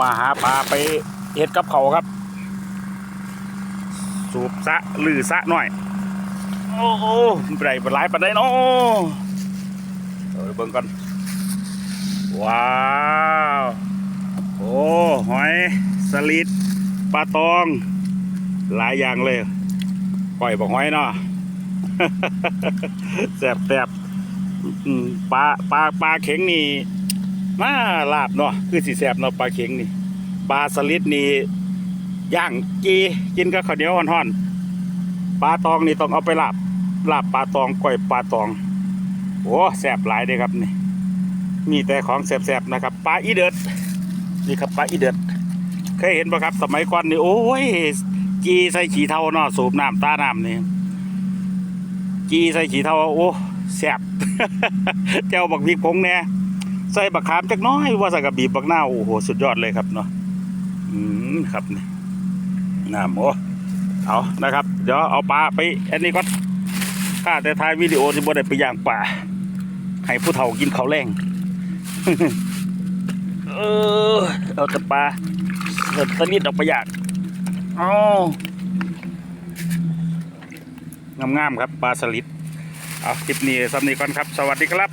มาหาปลาไปเฮ็ดกับเขาครับ สูบสะลือสะหน่อย โอ้โหไปไหนไปหลายปานใดเนาะเออเบิ่งก่อนว้าวโอ้หอยสลิดปลาตอง หลายอย่างเลยปล่อยบอกหอยเนาะแสบแสบปลาปลาปลาเข็งนี่ มาลาบเนาะคือสีแสบเนาะปลาเข็งนี่ปลาสลิดนี่ย่างกีกินกับข้าวเหนียวห่อนๆปลาตองนี่ต้องเอาไปลาบลาบปลาตองก้อยปลาตองโอ้แสบหลายเลยครับนี่มีแต่ของแสบๆนะครับปลาอีเดือดนี่ครับปลาอีเดือดเคยเห็นปะครับ สมัยก่อนนี่โอ้ยกีใส่ขี้เท่าเนาะสูบน้ำตาน้ำนี่จีใส่ขี้เท่าโอ้แซ่บเจ้าบักพริกผงเนี่ย ใส่บักขามจักน้อยว่าใส่กับบีบบักหน้าโอ้โหสุดยอดเลยครับเนาะอืมครับนี่น้ำโอ้เอานะครับ เดี๋ยวเอาปลาไปอันนี้ก่อนข้าแต่ท้ายวิดีโอที่บ่ได้ไปย่างป่า ให้ผู้เฒ่ากินเขาแรงเออเอาแต่ปลาเสนิทออกไปย่างอ๋องามๆครับปลาสลิดเอาคลิปนี้สำนีก่อนครับ สวัสดีครับ